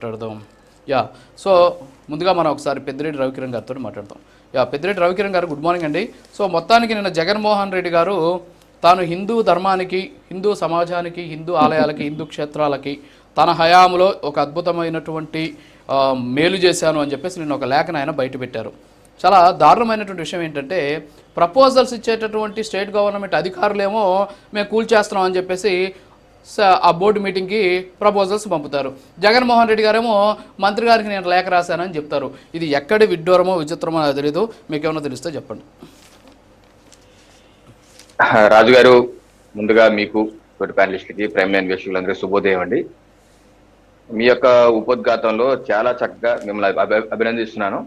మాట్లాడదాం yeah so ముందుగా మనం ఒకసారి పెద్దిరెడ్డి రవికిరణ్ గారితో మాట్లాడదాం. యా పెద్దిరెడ్డి రవికిరణ్ గారు గుడ్ మార్నింగ్ అండి. సో మొత్తానికి నిన్న జగన్మోహన్ రెడ్డి గారు తాను హిందూ ధర్మానికి హిందూ సమాజానికి హిందూ ఆలయాలకి హిందూ క్షేత్రాలకి తన హయాంలో ఒక అద్భుతమైనటువంటి మేలు చేశాను అని చెప్పేసి నేను ఒక లేఖను ఆయన బయటపెట్టారు చాలా దారుణమైనటువంటి విషయం ఏంటంటే ప్రపోజల్స్ ఇచ్చేటటువంటి స్టేట్ గవర్నమెంట్ అధికారులేమో మేము కూల్చేస్తున్నాం అని చెప్పేసి ఆ బోర్డు మీటింగ్కి ప్రపోజల్స్ పంపుతారు. జగన్మోహన్ రెడ్డి గారేమో మంత్రి గారికి నేను లేఖ రాశానని చెప్తారు. ఇది ఎక్కడి విడ్డూరమో విచిత్రమో తెలీదు. తెలియదు మీకు ఏమైనా తెలిస్తే చెప్పండి. రాజుగారు ముందుగా మీకు తోటి ప్యానలిస్ట్కి ప్రైమ్ లైన్ శుభోదయం అండి. మీ యొక్క ఉపోద్ఘాతంలో చాలా చక్కగా మిమ్మల్ని అభినందిస్తున్నాను.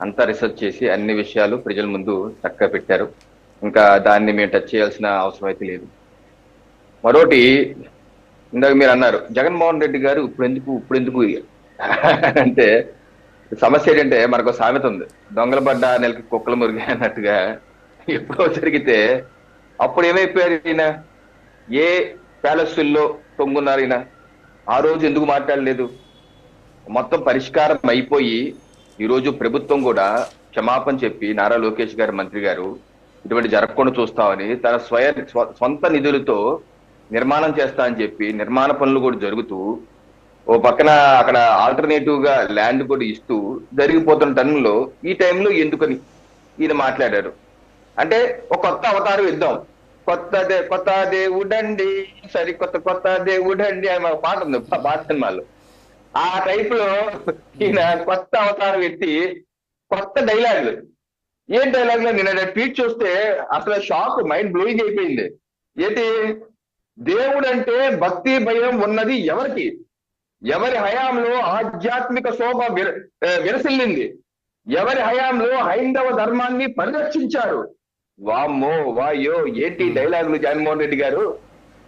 అంతా రీసెర్చ్ చేసి అన్ని విషయాలు ప్రజల ముందు చక్కగా పెట్టారు. ఇంకా దాన్ని మేము టచ్ చేయాల్సిన అవసరం అయితే లేదు. మరోటి ఇందాక మీరు అన్నారు జగన్మోహన్ రెడ్డి గారు ఇప్పుడు ఎందుకు ఇప్పుడు ఎందుకు అంటే సమస్య ఏంటంటే మనకు ఒక సామెత ఉంది. దొంగల పడ్డ నెలకి కుక్కలు మురిగి అన్నట్టుగా ఎప్పుడో జరిగితే అప్పుడు ఏమైపోయారు ఈయన? ఏ ప్యాలెస్ల్లో తొంగున్నారు ఈయన? ఆ రోజు ఎందుకు మాట్లాడలేదు? మొత్తం పరిష్కారం అయిపోయి ఈరోజు ప్రభుత్వం కూడా క్షమాపణ చెప్పి నారా లోకేష్ గారు మంత్రి గారు ఇటువంటి జరగకుండా చూస్తామని తన స్వయ సొంత నిధులతో నిర్మాణం చేస్తా అని చెప్పి నిర్మాణ పనులు కూడా జరుగుతూ ఓ పక్కన అక్కడ ఆల్టర్నేటివ్గా ల్యాండ్ కూడా ఇస్తూ జరిగిపోతున్న టన్నులో ఈ టైంలో ఎందుకని ఈయన మాట్లాడారు. అంటే ఒక కొత్త అవతారం ఇద్దాం. కొత్త దే కొత్త దేవుడండి సరి కొత్త కొత్త దేవుడండి అని ఒక పాట ఉంది పా- పాట సినిమాలో. ఆ టైప్లో ఈయన కొత్త అవతారం ఎత్తి కొత్త డైలాగులు ఏం డైలాగ్లో నిన్న ట్వీట్ చూస్తే అసలు షాక్ మైండ్ బ్లోయింగ్ అయిపోయింది. ఏంటి? దేవుడు అంటే భక్తి భయం ఉన్నది ఎవరికి? ఎవరి హయాంలో ఆధ్యాత్మిక శోభ విరసిల్లింది? ఎవరి హయాంలో హైందవ ధర్మాన్ని పరిరక్షించారు? వామ్మో వాయో ఏంటి డైలాగులు జగన్మోహన్ రెడ్డి గారు?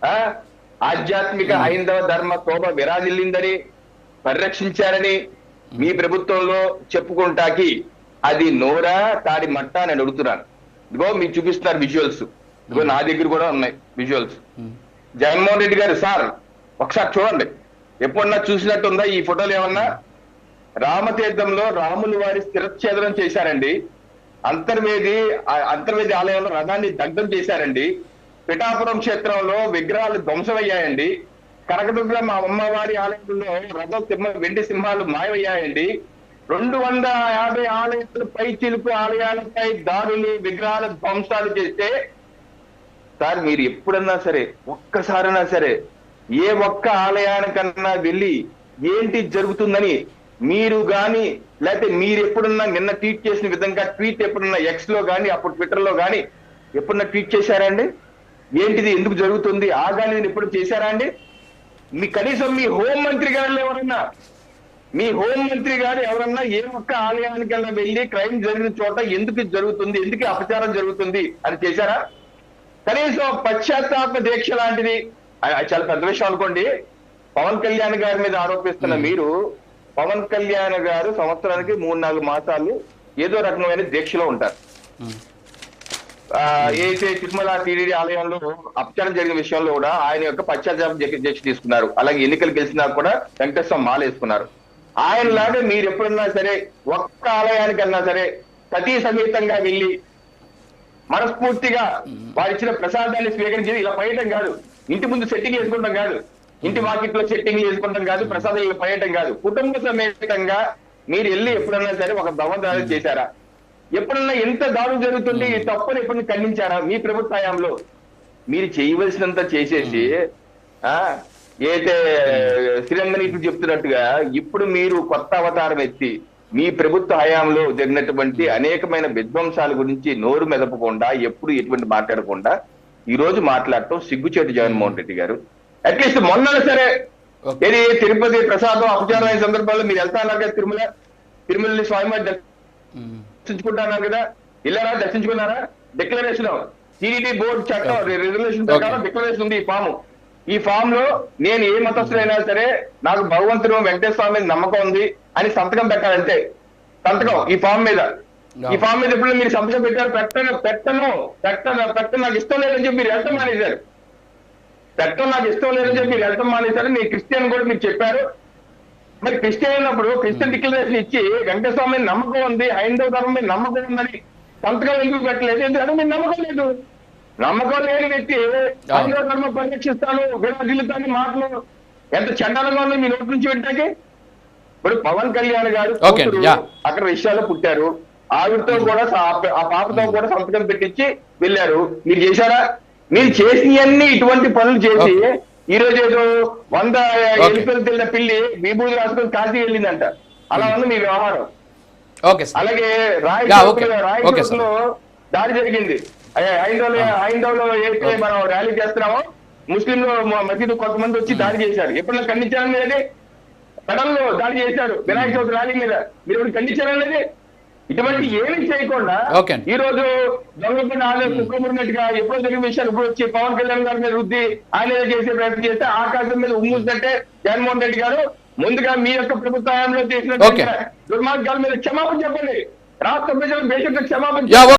ఆ? ఆధ్యాత్మిక హైందవ ధర్మ శోభ విరాజిల్లిందని పరిరక్షించారని మీ ప్రభుత్వంలో చెప్పుకుంటాకి అది నోరా తాడి మట్ట నేను అడుగుతున్నాను. ఇదిగో మీకు చూపిస్తున్నారు విజువల్స్ ఇదిగో నా దగ్గర కూడా ఉన్నాయి విజువల్స్ జగన్మోహన్ రెడ్డి గారు సార్ ఒకసారి చూడండి. ఎప్పుడన్నా చూసినట్టుందా ఈ ఫోటోలు ఏమన్నా? రామతీర్థంలో రాములు వారి స్థిరచ్ఛేదనం చేశారండి. అంతర్వేది అంతర్వేది ఆలయంలో రథాన్ని దగ్ధం చేశారండి. పిఠాపురం క్షేత్రంలో విగ్రహాలు ధ్వంసమయ్యాయండి. కనకదుర్గ మా అమ్మవారి ఆలయంలో రథం సింహ వెండి సింహాలు మాయమయ్యాయండి. రెండు వందల యాభై ఆలయాలు పై చిలుపు ఆలయాలపై దారులు విగ్రహాల ధ్వంసాలు చేస్తే సార్ మీరు ఎప్పుడన్నా సరే ఒక్కసారైనా సరే ఏ ఒక్క ఆలయానికన్నా వెళ్ళి ఏంటి జరుగుతుందని మీరు గాని లేకపోతే మీరు ఎప్పుడున్నా నిన్న ట్వీట్ చేసిన విధంగా ట్వీట్ ఎప్పుడున్నా ఎక్స్లో గాని అప్పుడు ట్విట్టర్లో గాని ఎప్పుడన్నా ట్వీట్ చేశారండి ఏంటిది ఎందుకు జరుగుతుంది? ఆగాని నేను ఎప్పుడు చేశారా అండి? మీ కనీసం మీ హోం మంత్రి గారు ఎవరన్నా మీ హోం మంత్రి గారు ఎవరన్నా ఏ ఒక్క ఆలయానికైనా వెళ్ళి క్రైమ్ జరిగిన చోట ఎందుకు ఇది జరుగుతుంది ఎందుకు అపచారం జరుగుతుంది అని చేశారా? కనీసం పశ్చాత్తాప దీక్ష లాంటిది. చాలా పెద్ద విషయం అనుకోండి. పవన్ కళ్యాణ్ గారి మీద ఆరోపిస్తున్న మీరు పవన్ కళ్యాణ్ గారు సంవత్సరానికి మూడు నాలుగు మాసాలు ఏదో రకమైన దీక్షలో ఉంటారు. ఏదైతే తిరుమల టీడీడీ ఆలయంలో అపచారం జరిగిన విషయంలో కూడా ఆయన యొక్క పశ్చాత్తాప దీక్ష తీసుకున్నారు. అలాగే ఎన్నికలు గెలిచినా కూడా వెంకటేశ్వర మాల వేసుకున్నారు. ఆయన లాగా మీరు ఎప్పుడన్నా సరే ఒక్క ఆలయానికి వెళ్ళినా సరే సతీ సమేతంగా వెళ్ళి మనస్ఫూర్తిగా వారు ఇచ్చిన ప్రసాదాన్ని స్వీకరించి ఇలా పయటం కాదు. ఇంటి ముందు సెట్టింగ్ వేసుకుంటాం కాదు. ఇంటి వాకిట్లో సెట్టింగ్ వేసుకుంటాం కాదు ప్రసాదం ఇలా పయటం కాదు. కుటుంబ సమేతంగా మీరు వెళ్ళి ఎప్పుడన్నా సరే ఒక దవదాలు చేశారా? ఎప్పుడన్నా ఎంత దారుణం జరుగుతుంది ఈ తప్పుని ఎప్పుడు ఖండించారా? మీ ప్రభుత్వ హయాంలో మీరు చేయవలసినంత చేసేసి ఆ ఏదైతే శ్రీరంగని ఇప్పుడు చెప్తున్నట్టుగా ఇప్పుడు మీరు కొత్త అవతారం ఎత్తి మీ ప్రభుత్వ హయాంలో జరిగినటువంటి అనేకమైన విధ్వంసాల గురించి నోరు మెదపకుండా ఎప్పుడు ఎటువంటి మాట్లాడకుండా ఈ రోజు మాట్లాడటం సిగ్గుచేటు జగన్మోహన్ రెడ్డి గారు. అట్లీస్ట్ మొన్న సరే. ఏది తిరుపతి ప్రసాదం అపచారం అయిన సందర్భంలో మీరు వెళ్తా అన్నారు కదా తిరుమల తిరుమలని స్వామివారి. దర్శించుకుంటున్నారు కదా. ఇల్లారా దర్శించుకున్నారా? డిక్లరేషన్ టీడీటీ బోర్డు చట్టం రెగ్యులేషన్ ప్రకారం డిక్లరేషన్ ఉంది ఈ ఫామ్ ఈ ఫామ్లో నేను ఏ మతస్థులైనా సరే నాకు భగవంతుడు వెంకటేశ్వర నమ్మకం ఉంది. అని సంతకం పెట్టాలంటే సంతకం ఈ ఫామ్ మీద. ఈ ఫామ్ మీద ఎప్పుడు మీరు సంతకం పెట్టారు? పెట్టను పెట్టను పెట్టను పెట్టను. నాకు ఇష్టం లేదని చెప్పి మీరు వెళ్ళటం మానేశారు. పెట్టడం నాకు ఇష్టం లేదని చెప్పి మీరు వెళ్ళటం మానేశారు. నేను క్రిస్టియన్ కూడా మీరు చెప్పారు. మరి క్రిస్టియన్ అయినప్పుడు క్రిస్టియన్ డిక్లరేషన్ ఇచ్చి వెంకటస్వామి మీద నమ్మకం ఉంది హైందవ ధర్మం మీద నమ్మకం ఉందని సంతకాలు ఎందుకు పెట్టలేదు? ఎందుకంటే మీరు నమ్మకం లేదు. నమ్మకం లేని వ్యక్తి హైందవ ధర్మం పరిరక్షిస్తాను విరాజిల్లుతాను మాటలు ఎంత చండాలంగా ఉంది మీ నోటి నుంచి పెట్టాకే ఇప్పుడు పవన్ కళ్యాణ్ గారు. అక్కడ విషయాలు పుట్టారు. ఆవిడతో కూడా స- ఆ పాపతో కూడా సంతకం పెట్టించి వెళ్ళారు. మీరు చేశారా? మీరు చేసినవన్నీ ఇటువంటి పనులు చేసి ఈ రోజు ఏదో వంద ఎలుకలు తిన్న పిల్లి విభూతి రాసుకొని కాశీ వెళ్ళిందంట. అలా ఉంది మీ వ్యవహారం. అలాగే Roy Yeah, okay. Roy Okay, sir. లో దాడి జరిగింది. హైందవులు హైందవులో అయితే మనం ర్యాలీ చేస్తున్నామో ముస్లింలు మ- మసీదు కొంతమంది వచ్చి దాడి చేశారు. ఎప్పుడైనా ఖండించారని లేదే కడల్లో దాడి చేశారు వినాయక చవితి ర్యాలీ మీద. మీరు ఎవరు ఖండించారని లేదే ఇటువంటి ఏమీ చేయకుండా. ఈ రోజు దొంగకుండా ఆలయ కుక్కముడినట్టుగా ఎప్పుడో జరిగిన విషయాలు ఇప్పుడు వచ్చి పవన్ కళ్యాణ్ గారి మీద రుద్ది ఆయన చేసే ప్రయత్నం చేస్తే ఆకాశం మీద ఉమ్ముతుంటే జగన్మోహన్ రెడ్డి గారు ముందుగా మీ యొక్క ప్రభుత్వ హయాంలో చేసిన. దుర్మార్గాల మీద క్షమాపణ చెప్పండి. రాష్ట్ర ప్రజలకు దేశంలో క్షమాపణ